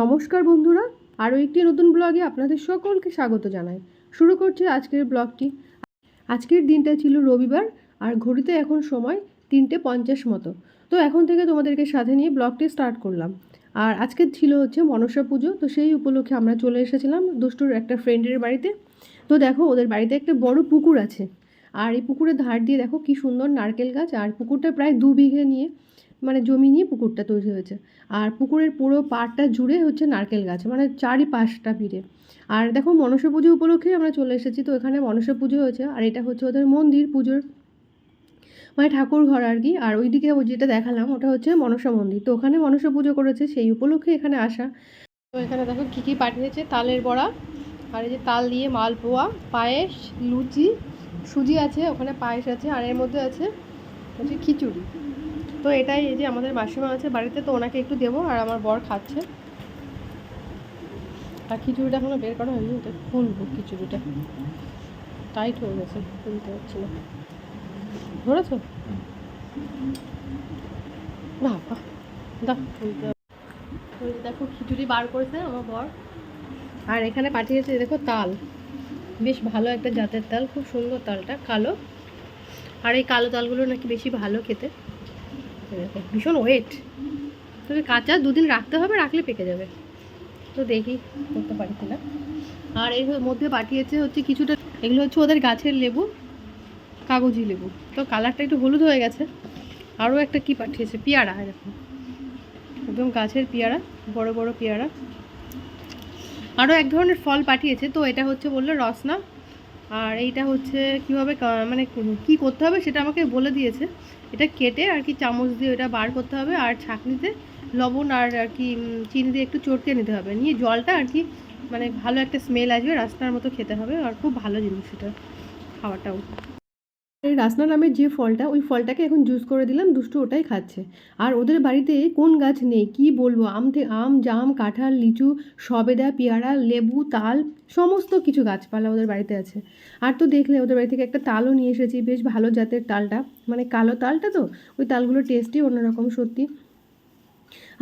নমস্কার বন্ধুরা, আরও একটি নতুন ব্লগে আপনাদের সকলকে স্বাগত জানাই। শুরু করছি আজকের ব্লগটি। আজকের দিনটা ছিল রবিবার, আর ঘড়িতে এখন সময় তিনটে পঞ্চাশ মতো। তো এখন থেকে তোমাদেরকে সাথে নিয়ে ব্লগটি স্টার্ট করলাম। আর আজকে ছিল হচ্ছে মনসা পুজো, তো সেই উপলক্ষে আমরা চলে এসেছিলাম দুষ্টুর একটা ফ্রেন্ডের বাড়িতে। তো দেখো, ওদের বাড়িতে একটা বড় পুকুর আছে। আর এই পুকুরের ধার দিয়ে দেখো কি সুন্দর নারকেল গাছ, আর পুকুরটা প্রায় দু বিঘে নিয়ে। মানে জমি নিয়ে পুকুরটা তৈরি হয়েছে। আর পুকুরের পুরো পাড়টা জুড়ে হচ্ছে নারকেল গাছ মানে চারিপাশটা ভিড়ে। আর দেখো মনসা পুজো উপলক্ষে আমরা চলে এসেছি, তো এখানে মনসা পুজো হয়েছে, আর এটা হচ্ছে ওদের মন্দির পুজোর মানে ঠাকুর ঘর আর কি। আর ওইদিকে ওই যেটা দেখালাম, ওটা হচ্ছে মনসা মন্দির। তো ওখানে মনসা পুজো করেছে, সেই উপলক্ষে এখানে আসা। তো এখানে দেখো কী কী পাঠিয়েছে, তালের বড়া, আর এই যে তাল দিয়ে মালপোয়া, পায়েস, লুচি, সুজি আছে, ওখানে পায়েস আছে, আর এর মধ্যে আছে হচ্ছে খিচুড়ি। তো এটাই, এই যে আমাদের মাসিমা আছে বাড়িতে, তো ওনাকে একটু দেবো, আর আমার বর খাচ্ছে। আর খিচুড়িটা এখনও বের করা হয়নি, এটা খুলবো খিচুড়িটা। টাইট হয়ে গেছে, খুলতে পারছি না। ধরেছো। দেখো, খিচুড়ি বার করেছে আমার বর। আর এখানে পাঠিয়েছে দেখো তাল। বেশ ভালো একটা জাতের তাল, খুব সুন্দর তালটা, কালো। আর এই কালো তালগুলো নাকি বেশি ভালো খেতে। ভীষণ ওয়েট তবে কাঁচা দুদিন রাখতে হবে, রাখলে পেকে যাবে। তো দেখি করতে পারি কিনা। আর এর মধ্যে পাঠিয়েছে হচ্ছে কিছুটা, এগুলো হচ্ছে ওদের গাছের লেবু, কাগজি লেবু। তো কালারটা একটু হলুদ হয়ে গেছে। আরও একটা কি পাঠিয়েছে? পেয়ারা এরকম একদম গাছের পেয়ারা, বড় বড় পেয়ারা। আরও এক ধরনের ফল পাঠিয়েছে। তো এটা হচ্ছে বলল রসনা। আর এইটা হচ্ছে কীভাবে মানে কি করতে হবে সেটা আমাকে বলে দিয়েছে। এটা কেটে আর কি চামচ দিয়ে ওটা বার করতে হবে আর ছাঁকনিতে লবণ আর আর কি চিনি দিয়ে একটু চটকে নিতে হবে। নিয়ে জলটা আর কি মানে ভালো একটা স্মেল আসবে, রাস্তার মতো খেতে হবে। আর খুব ভালো জিনিস এটা, খাওয়াটাও। রাসনা নামের যে ফলটা, ওই ফলটাকে এখন জুস করে দিলাম, দুষ্টু ওটাই খাচ্ছে। আর ওদের বাড়িতে কোন গাছ নেই? কি বলব? আম থেকে আম, জাম, কাঁঠাল, লিচু, সবেদা, পেয়ারা, লেবু, তাল, সমস্ত কিছু গাছপালা ওদের বাড়িতে আছে। আর তো দেখলে, ওদের বাড়ি থেকে একটা তালও নিয়ে এসেছি, বেশ ভালো জাতের তালটা। মানে কালো তালটা তো? ওই তালগুলো টেস্টই অন্যরকম সত্যি।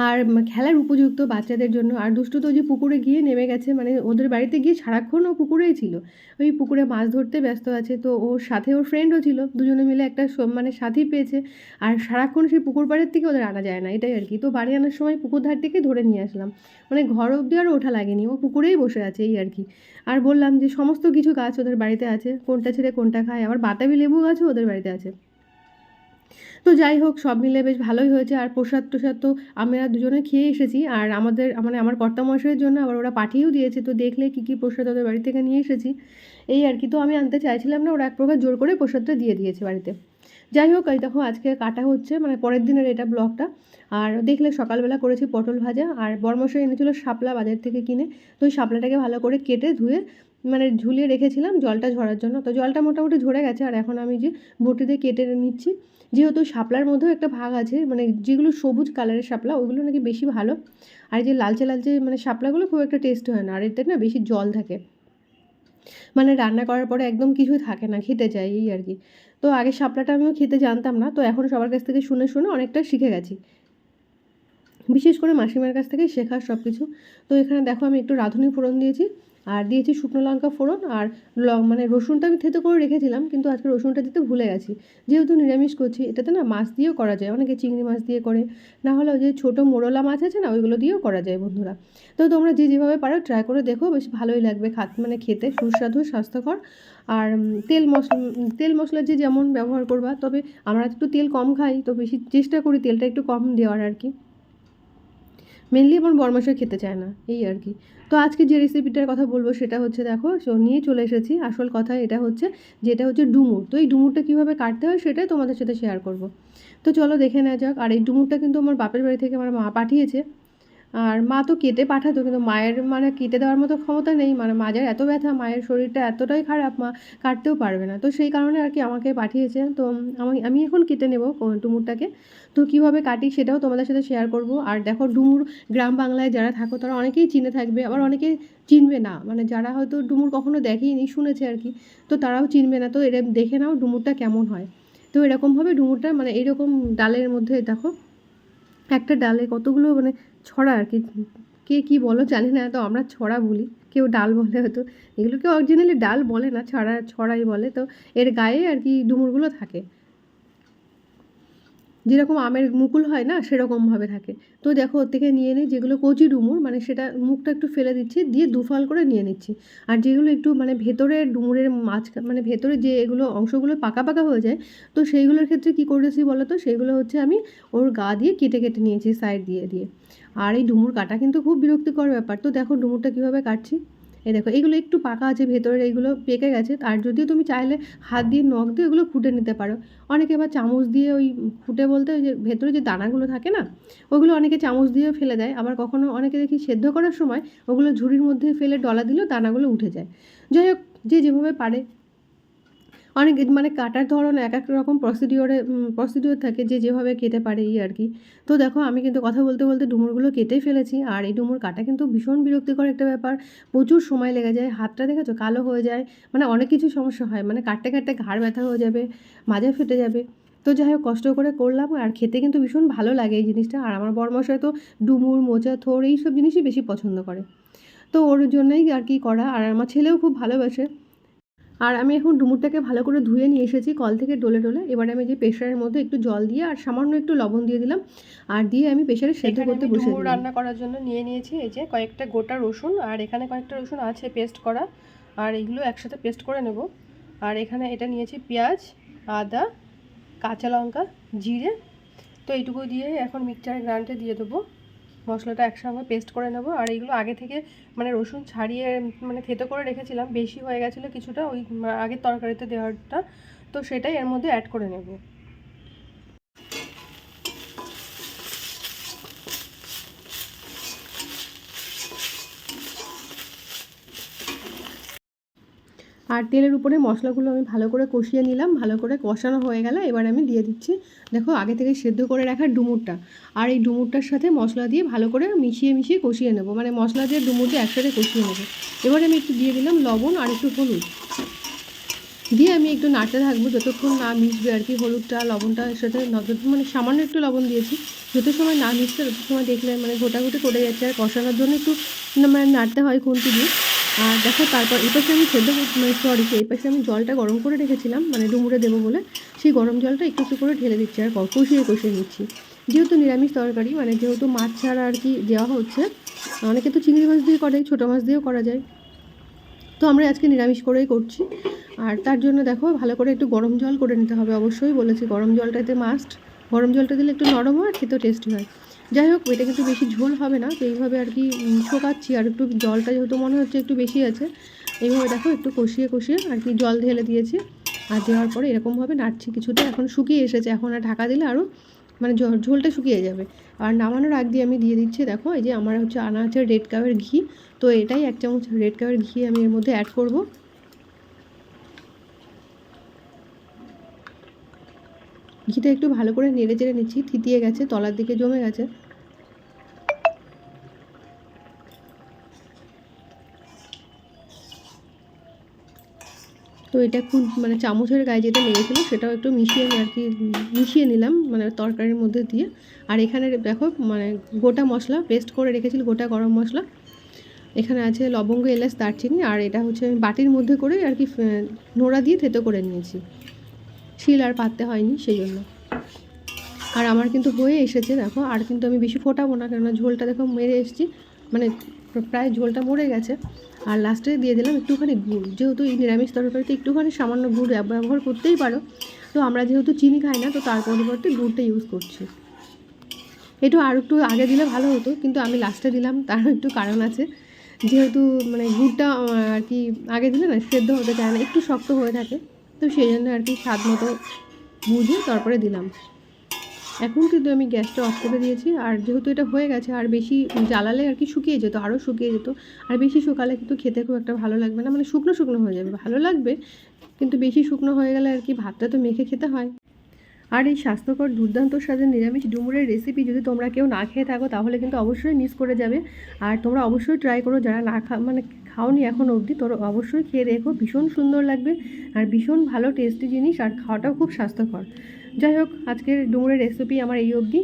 আর খেলার উপযুক্ত বাচ্চাদের জন্য। আর দুষ্টু তো যে পুকুরে গিয়ে নেমে গেছে মানে ওদের বাড়িতে গিয়ে সারাক্ষণ ও পুকুরেই ছিল। ওই পুকুরে মাছ ধরতে ব্যস্ত আছে, তো ওর সাথে ওর ফ্রেন্ডও ছিল। দুজনে মিলে একটা মানে সাথী পেয়েছে। আর সারাক্ষণ সেই পুকুর পাড়ের থেকে ওদের আনা যায় না, এটাই আর কি। তো বাড়ি আনার সময় পুকুর ধার থেকে ধরে নিয়ে আসলাম। মানে ঘর অবধি আর ওঠা লাগেনি, ও পুকুরেই বসে আছে, এই আর কি। আর বললাম যে, সমস্ত কিছু গাছ ওদের বাড়িতে আছে, কোনটা ছেড়ে কোনটা খায়? আবার বাতাবি লেবু গাছও ওদের বাড়িতে আছে। তো যাই হোক, সব মিলে বেশ ভালোই হয়েছে। আর প্রসাদ টোসাদ তো আমরা দুজনে খেয়ে এসেছি। আর আমাদের মানে আমার কর্তামশাইয়ের জন্য আবার ওরা পাঠিয়েও দিয়েছে। তো দেখলে কী কী প্রসাদ ওদের বাড়ি থেকে নিয়ে এসেছি। এই আর কি। তো আমি আনতে চাইছিলাম না, ওরা এক প্রকার জোর করে প্রসাদটা দিয়ে দিয়েছে বাড়িতে। যাই হোক, এই দেখো আজকে কাটা হচ্ছে মানে পরের দিনের এটা ব্লগটা। আর দেখলে সকালবেলা করেছি পটল ভাজা। আর বরমশাই এনেছিল শাপলা বাজার থেকে কিনে। তো ওই শাপলাটাকে ভালো করে কেটে ধুয়ে মানে ঝুলিয়ে রেখেছিলাম জলটা ঝরার জন্য। তো জলটা মোটামুটি ঝরে গেছে আর এখন আমি যে বটিতে কেটে নিচ্ছি, যেহেতু শাপলার মধ্যেও একটা ভাগ আছে মানে যেগুলো সবুজ কালারের শাপলা ওগুলো নাকি বেশি ভালো। আর যে লালচে লালচে মানে শাপলাগুলো খুব একটা টেস্ট হয় না, আর এতে না বেশি জল থাকে। মানে রান্না করার পরে একদম কিছুই থাকে না, খেতে যায় এই আর কি। তো আগে শাপলাটা আমিও খেতে জানতাম না, তো এখন সবার কাছ থেকে শুনে শুনে অনেকটা শিখে গেছি। বিশেষ করে মাসিমার কাছ থেকে শেখার সব কিছু তো এখানে দেখো আমি একটু রাঁধুনি ফোড়ন দিয়েছি আর দিয়েছি শুকনো লঙ্কা ফোড়ন আর মানে রসুনটা আমি থেতো করে রেখেছিলাম, কিন্তু আজকে রসুনটা দিতে ভুলে গেছি। যেহেতু নিরামিষ করছি, এটাতে না মাছ দিয়েও করা যায়, অনেকে চিংড়ি মাছ দিয়ে করে। না হলে ওই যে ছোটো মোড়লা মাছ আছে না, ওইগুলো দিয়েও করা যায় বন্ধুরা। তো তোমরা যে যেভাবে পারো ট্রাই করে দেখো, বেশ ভালোই লাগবে খাত মানে খেতে, সুস্বাদু, স্বাস্থ্যকর। আর তেল মশলা তেল মশলা যে যেমন ব্যবহার করবা, তবে আমরা একটু তেল কম খাই, তো বেশি চেষ্টা করি তেলটা একটু কম দেওয়ার আর কি। মেনলি আমার বরমাসা খেতে চায় না, এই আর কি। তো আজকে যে রেসিপিটার কথা বলব সেটা হচ্ছে দেখো, সো নিয়ে চলে এসেছি। আসল কথা এটা হচ্ছে, যেটা হচ্ছে ডুমুর। তো এই ডুমুরটা কীভাবে কাটতে হয় সেটাই তোমাদের সাথে শেয়ার করব। তো চলো দেখে নেওয়া যাক। আর এই ডুমুরটা কিন্তু আমার বাপের বাড়ি থেকে আমার মা পাঠিয়েছে। আর মা তো কেটে পাঠাতো, কিন্তু মায়ের মানে কেটে দেওয়ার মতো ক্ষমতা নেই। মানে মাঝের এত ব্যথা, মায়ের শরীরটা এতটাই খারাপ, মা কাটতেও পারবে না। তো সেই কারণে আর কি আমাকে পাঠিয়েছে। তো আমি আমি এখন কেটে নেব ডুমুরটাকে। তো কীভাবে কাটি সেটাও তোমাদের সাথে শেয়ার করব। আর দেখো ডুমুর গ্রাম বাংলায় যারা থাকো, তারা অনেকেই চিনে থাকবে, আবার অনেকে চিনবে না। মানে যারা হয়তো ডুমুর কখনো দেখেইনি, শুনেছে আর কি, তো তারাও চিনবে না। তো এটা দেখে নাও ডুমুরটা কেমন হয়। তো এরকমভাবে ডুমুরটা মানে এরকম ডালের মধ্যে দেখো একটা ডালে কতগুলো মানে ছড়া আর কি, কে কী বলো জানি না, তো আমরা ছড়া বলি, কেউ ডাল বলে হয়তো, এগুলোকে অরিজিনালি ডাল বলে না, ছড়া, ছড়াই বলে, তো এর গায়ে আর কি ডুমুরগুলো থাকে। যেরকম আমের মুকুল হয় না, সেরকমভাবে থাকে। তো দেখো, ওর থেকে নিয়ে নিই যেগুলো কচি ডুমুর মানে সেটা মুখটা একটু ফেলে দিচ্ছি, দিয়ে দুফাল করে নিয়ে নিচ্ছি। আর যেগুলো একটু মানে ভেতরের ডুমুরের মাছ মানে ভেতরে যে এগুলো অংশগুলো পাকা পাকা হয়ে যায়, তো সেইগুলোর ক্ষেত্রে কী করেছি বলো তো? সেইগুলো হচ্ছে আমি ওর গা দিয়ে কেটে কেটে নিয়েছি সাইড দিয়ে দিয়ে। আর এই ডুমুর কাটা কিন্তু খুব বিরক্তিকর ব্যাপার। তো দেখো, ডুমুরটা কীভাবে কাটছি? এই দেখো, এগুলো একটু পাকা আছে ভেতরে এগুলো পেকে গেছে। আর যদিও তুমি চাইলে হাত দিয়ে নখ দিয়ে এগুলো ফুটে নিতে পারো। অনেকে আবার চামচ দিয়ে ওই ফুটে বলতে ওই যে ভেতরে যে দানাগুলো থাকে না, ওগুলো অনেকে চামচ দিয়েও ফেলে দেয়। আবার কখনো অনেকে দেখি সেদ্ধ করার সময় ওগুলো ঝুড়ির মধ্যে ফেলে ডলা দিলেও দানাগুলো উঠে যায়। যাই হোক, যে যেভাবে পারে অনেক মানে কাটার ধরন এক এক রকম প্রসিডিওরে প্রসিডিওর থাকে যে যেভাবে কেটে পারে এই আর কি। তো দেখো আমি কিন্তু কথা বলতে বলতে ডুমুরগুলো কেটেই ফেলেছি আর এই ডুমুর কাটা কিন্তু ভীষণ বিরক্তিকর একটা ব্যাপার। প্রচুর সময় লেগে যায়, হাতটা দেখেছ? কালো হয়ে যায় মানে অনেক কিছু সমস্যা হয় মানে কাটতে কাটতে ঘাড় ব্যথা হয়ে যাবে মাজা ফেটে যাবে। তো যাই হোক, কষ্ট করে করলাম আর খেতে কিন্তু ভীষণ ভালো লাগে এই জিনিসটা। আর আমার বরমশাই তো ডুমুর, মোচা থোর এইসব জিনিসই বেশি পছন্দ করে। তো ওর জন্যই আর কি করা। আর আমার ছেলেও খুব ভালোবাসে। আর আমি এখন ডুমুরটাকে ভালো করে ধুয়ে নিয়ে এসেছি কল থেকে ডোলে ডোলে। এবারে আমি যে প্রেশারের মধ্যে একটু জল দিয়ে আর সামান্য একটু লবণ দিয়ে দিলাম। আর দিয়ে আমি প্রেশারে সেদ্ধ করতে বসে ডুমুর রান্না করার জন্য নিয়ে নিয়েছি এই যে কয়েকটা গোটা রসুন আর এখানে কয়েকটা রসুন আছে পেস্ট করা। আর এগুলো একসাথে পেস্ট করে নেব। আর এখানে এটা নিয়েছি পেঁয়াজ আদা কাঁচা লঙ্কা জিরে। তো এইটুকু দিয়ে এখন মিক্সচারের গ্রান্ডে দিয়ে দেবো। মশলাটা একসঙ্গে পেস্ট করে নেব। আর এইগুলো আগে থেকে মানে রসুন ছাড়িয়ে মানে থেতো করে রেখেছিলাম, বেশি হয়ে গেছিল কিছুটা, ওই আগের তরকারিতে দেওয়াটা তো সেটাই এর মধ্যে অ্যাড করে নেব। আর তেলের উপরে মশলাগুলো আমি ভালো করে কষিয়ে নিলাম, ভালো করে কষানো হয়ে গেলে এবার আমি দিয়ে দিচ্ছি, দেখো আগে থেকে সেদ্ধ করে রাখা ডুমুরটা। আর এই ডুমুরটার সাথে মশলা দিয়ে ভালো করে মিশিয়ে মিশিয়ে কষিয়ে নেব মানে মশলা দিয়ে ডুমুর দিয়ে একসাথে কষিয়ে নেব। এবার আমি একটু দিয়ে দিলাম লবণ আর একটু হলুদ। দিয়ে আমি একটু নাড়তে থাকব, যতক্ষণ না মিশবে আর কি হলুদটা, লবণটা এর সাথে মানে সামান্য একটু লবণ দিয়েছি, যত সময় না মিশছে তত সময় দেখলে মানে গোটাগুটি করে যাচ্ছে। আর কষানোর জন্য একটু মানে নাড়তে হয় খুন্তি দিয়ে। আর দেখো, তারপর এই পাশে আমি সেদ্ধ মানে সরি এই পাশে আমি জলটা গরম করে রেখেছিলাম মানে ডুমুরে দেবো বলে। সেই গরম জলটা একটু একটু করে ঢেলে দিচ্ছি আর কষিয়ে কষিয়ে নিচ্ছি। যেহেতু নিরামিষ তরকারি মানে যেহেতু মাছ ছাড়া আর কি দেওয়া হচ্ছে, অনেকে তো চিংড়ি মাছ দিয়ে করে, ছোটো মাছ দিয়েও করা যায়। তো আমরা আজকে নিরামিষ করেই করছি। আর তার জন্য দেখো, ভালো করে একটু গরম জল করে নিতে হবে অবশ্যই, বলেছি গরম জলটাতে মাস্ট গরম জলটা দিলে একটু নরম হয়, খেতেও টেস্টি হয়। যাই হোক, এটা কিন্তু বেশি ঝোল হবে না, তো এইভাবে আর কি শোকাচ্ছি। আর একটু জলটা যেহেতু মনে হচ্ছে একটু বেশি আছে, এইভাবে দেখো একটু কষিয়ে কষিয়ে আর কি জল ঢেলে দিয়েছি। আর দেওয়ার পরে এরকমভাবে নাড়ছি কিছুটা, এখন শুকিয়ে এসেছে। এখন আর ঢাকা দিলে আরও মানে ঝোলটা শুকিয়ে যাবে। আর নামানোর আগ দিয়ে আমি দিয়ে দিচ্ছি, দেখো, এই যে আমার হচ্ছে আনা আছে রেড কাপের ঘি। তো এটাই এক চামচ রেড কাপের ঘি আমি এর মধ্যে অ্যাড করব। ঘিটা একটু ভালো করে নেড়ে চেড়ে নিচ্ছি, থিতিয়ে গেছে, তলার দিকে জমে গেছে। তো এটা খুব মানে চামচের গায়ে যেটা লেগেছিলো সেটাও একটু মিশিয়ে আর কি, মিশিয়ে নিলাম মানে তরকারির মধ্যে দিয়ে। আর এখানে দেখো মানে গোটা মশলা, পেস্ট করে রেখেছিল গোটা গরম মশলা। এখানে আছে লবঙ্গ, এলাচ, দারচিনি, আর এটা হচ্ছে আমি বাটির মধ্যে করে আর কি নোড়া দিয়ে থেতো করে নিয়েছি। শিল আর পাততে হয়নি সেই জন্য আর আমার কিন্তু হয়ে এসেছে, দেখো। আর কিন্তু আমি বেশি ফোটাবো না, কেননা ঝোলটা দেখো মেরে এসেছি। মানে প্রায় ঝোলটা মরে গেছে। আর লাস্টে দিয়ে দিলাম একটুখানি গুড়। যেহেতু এই নিরামিষ তরকারিতে একটুখানি সামান্য গুড় ব্যবহার করতেই পারো। তো আমরা যেহেতু চিনি খাই না, তো তার পরিবর্তে গুড়টা ইউজ করছি। একটু আর একটু আগে দিলে ভালো হতো, কিন্তু আমি লাস্টে দিলাম, তারও একটু কারণ আছে। যেহেতু মানে গুড়টা আর কি আগে দিলে না, সেদ্ধ হতে চায় না, একটু শক্ত হয়ে থাকে। তো সেই জন্য আর কি স্বাদ মতো বুঝে তারপরে দিলাম। এখন কিন্তু আমি গ্যাসটা অফ করে দিয়েছি। আর যেহেতু এটা হয়ে গেছে, আর বেশি জ্বালালে আর কি শুকিয়ে যেত আরও শুকিয়ে যেত, আর বেশি শুকালে কিন্তু খেতে খুব একটা ভালো লাগবে না। মানে শুকনো শুকনো হয়ে যাবে, ভালো লাগবে, কিন্তু বেশি শুকনো হয়ে গেলে আর কি ভাতটা তো মেখে খেতে হয়। আর এই স্বাস্থ্যকর দুর্দান্ত স্বাদের নিরামিষ ডুমুরের রেসিপি যদি তোমরা কেউ না খেয়ে থাকো, তাহলে কিন্তু অবশ্যই মিস করে যাবে। আর তোমরা অবশ্যই ট্রাই করো, যারা না খা মানে খাওনি এখন অবধি। তোর অবশ্যই খেয়ে দেখো, ভীষণ সুন্দর লাগবে আর ভীষণ ভালো টেস্টি জিনিস আর খাওয়াটাও খুব স্বাস্থ্যকর। যাই হোক, আজকের ডুমুরের রেসিপি আমার এই অবধি।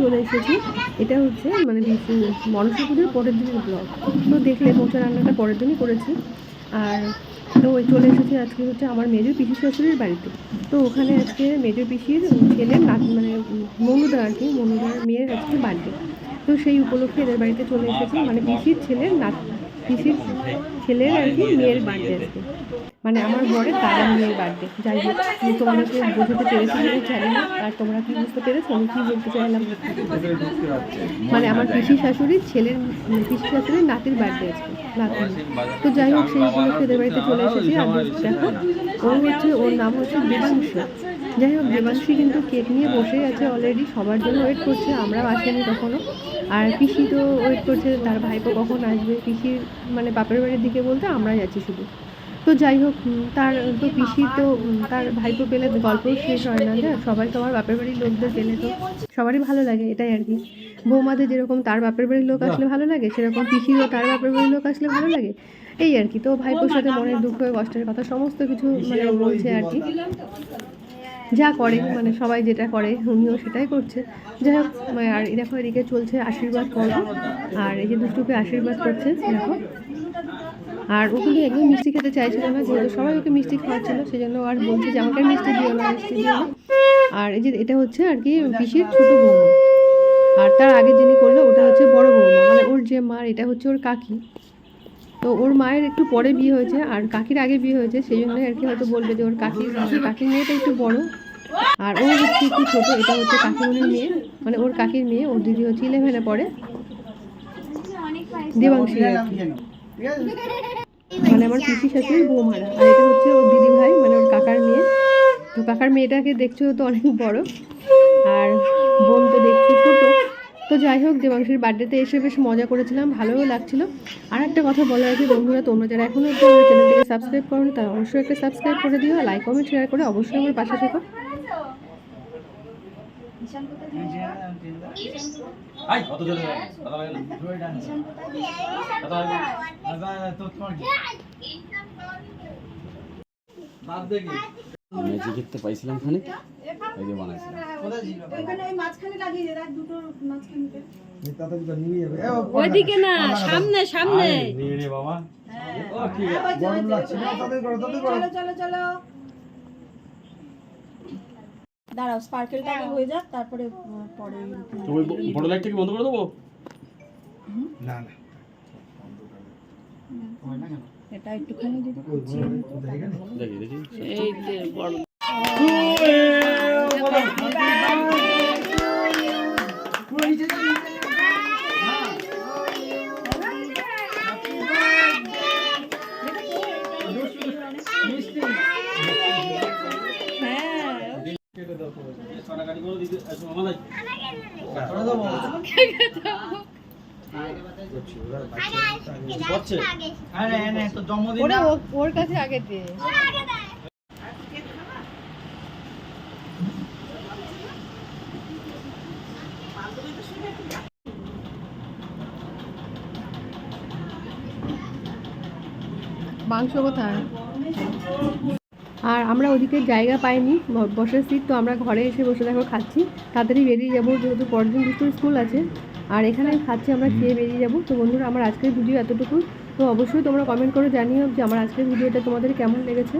চলে এসেছি। এটা হচ্ছে মানে মনসা পুজোর পরের দিনের ব্লগ তো দেখলে মোচা রান্নাটা পরের দিনই করেছি। আর তো ওই চলে এসেছি আজকে হচ্ছে আমার মেজর পিসি শাশুড়ির বাড়িতে। তো ওখানে আজকে মেজর পিসির ছেলে মানে মনুদা আর কি, মনুদার মেয়ের আজকে বার্থডে তো সেই উপলক্ষে এদের বাড়িতে চলে এসেছি। মানে পিসির ছেলের নাত, পিসির ছেলের আর কি মেয়ের বার্থডে আজকে। মানে আমার বরের দাদা মেয়ের বার্থডে যাই হোক আমি তোমাদেরকে বোঝাতে পেরেছি কিনা জানি না আর তোমরা কি বুঝতে পেরেছ? আমি কি বলতে চাইলাম? মানে আমার পিসি শাশুড়ির ছেলের মানে পিসি শাশুড়ির নাতির বার্থডে আছে নাতি। তো যাই হোক সেই এদের বাড়িতে চলে এসেছি। আর দেখো ও হচ্ছে ওর নাম হচ্ছে দেবাংশী যাই হোক দেবাংশী কিন্তু কেক নিয়ে বসেই আছে অলরেডি সবার জন্য ওয়েট করছে আমরাও আসিনি কখনো। আর পিসি তো ওয়েট করছে তার ভাইপো কখন আসবে? পিসির মানে বাপের বাড়ির দিকে বলতে আমরাই আছি শুধু। তো যাই হোক তার, তো পিসি তো তার ভাইপো পেলে গল্প শেষ হয় না যে সবাই তো আমার বাপের বাড়ির লোকদের পেলে তো। সবারই ভালো লাগে, এটাই আর কি। বৌমাদের যেরকম তার বাপের বাড়ির লোক আসলে ভালো লাগে, সেরকম পিসিরও তার বাপের বাড়ির লোক আসলে ভালো লাগে, এই আর কি। তো ভাইপোর সাথে মনের দুঃখ, কষ্টের কথা, সমস্ত কিছু মানে বলছে আর কি। যা করে মানে সবাই যেটা করে, উনিও সেটাই করছে। যাই হোক মানে আর দেখো, এদিকে চলছে আশীর্বাদ পর্ব, আর এই যে দুষ্টুকে আশীর্বাদ করছে, দেখো। আর ও কিন্তু একদম মিষ্টি খেতে চাইছিল না যেহেতু সবাই ওকে মিষ্টি খাওয়াচ্ছিল সেই জন্য আর বলছে যে আমাকে মিষ্টি দিও না মিষ্টি দিও না। আর এই যে এটা হচ্ছে আর কি পিসির ছোট বৌমা। আর তার আগে যিনি করল ওটা হচ্ছে বড় বৌমা। মানে ওর যে মা এটা হচ্ছে ওর কাকি। তো ওর মায়ের একটু পরে বিয়ে হয়েছে আর কাকির আগে বিয়ে হয়েছে সেই জন্য আর কি হয়তো বলবে যে ওর কাকির কাকির মেয়েটা একটু বড়। আর ও হচ্ছে একটু ছোটো এটা হচ্ছে কাকিমণির মেয়ে। মানে ওর কাকির মেয়ে ওর দিদি হচ্ছে ইলেভেনে পড়ে। দেবাংশী। আর কি। মানে আমার পিসি শাশুড়ির বৌমারা। আর এটা হচ্ছে ওর দিদি ভাই মানে ওর কাকার মেয়ে। তো কাকার মেয়েটাকে দেখছ তো অনেক বড়। আর বোন তো দেখছ ছোট। তো যাই হোক, দেবাংশীর বার্থডেতে এসে বেশ মজা করেছিলাম, ভালোও লাগছিল। আর একটা কথা বলা আছে বন্ধুরা, তোমরা যারা এখনও একটু আমার চ্যানেলটিকে সাবস্ক্রাইব করো তারা অবশ্যই একটা সাবস্ক্রাইব করে দিও। লাইক কমেন্ট শেয়ার করে অবশ্যই আমার পাশে থেকো। আই কত জোরে দাদা লাগে না। দাদা লাগে বাদ দেখি ম্যাজিক দেখতে পাইছিলাম খানিক। এই যে বানাইছিলাম। কোথায় ছিল এখানে এই মাছখানে লাগিয়ে রাখ দুটো মাছখানে ওইদিকে না সামনে সামনে। নিয়ে নে বাবা। চলো চলো। দাঁড়াও স্পার্কেলটা আগে হয়ে। যাক তারপরে পরে তুমি বড় লাইটটা কি বন্ধ করে দেবো? এটা একটুখানি যদি দেখি দেখি। এই যে বড়। ওরা কাছে আগে মাংস কোথায় আর আমরা ওদিকে জায়গা পাইনি বসার সিট তো আমরা ঘরে এসে বসে দেখো খাচ্ছি। তাড়াতাড়ি বেরিয়ে যাব, যেহেতু পরের দিন দুটোর স্কুল আছে। আর এখানে খাচ্ছি আমরা খেয়ে বেরিয়ে যাব। তো বন্ধুরা আমার আজকের ভিডিও এতটুকু তো অবশ্যই তোমরা কমেন্ট করে জানিও যে আমার আজকের ভিডিওটা তোমাদের কেমন লেগেছে।